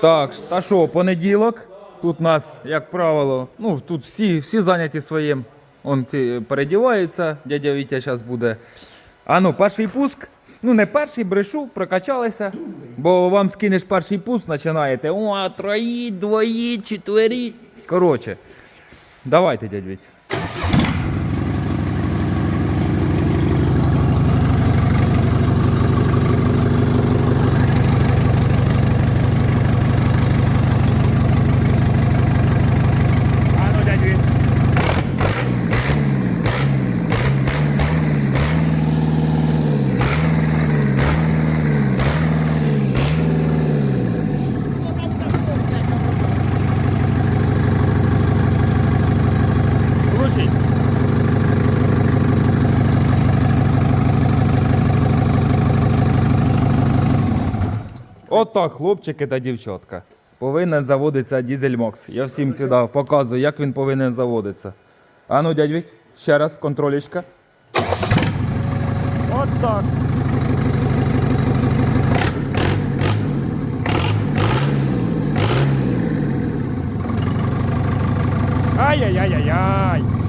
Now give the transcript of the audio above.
Так, та що, понеділок. Тут нас, як правило, ну тут всі, всі зайняті своїм. Он ті передіваються, дядя Вітя зараз буде. А ну, перший пуск. Ну, не перший брешу, прокачалися. Бо вам скинеш перший пуск, починаєте. О, троїть, двоїть, четверіть. Коротше, давайте, дядь Вітя. Отак, хлопчики та дівчатка. Повинен заводитися дізель-мокс. Я всім сюди показую, як він повинен заводитися. А ну, дядь ще раз, контролечка. От. Ай-яй-яй-яй-яй.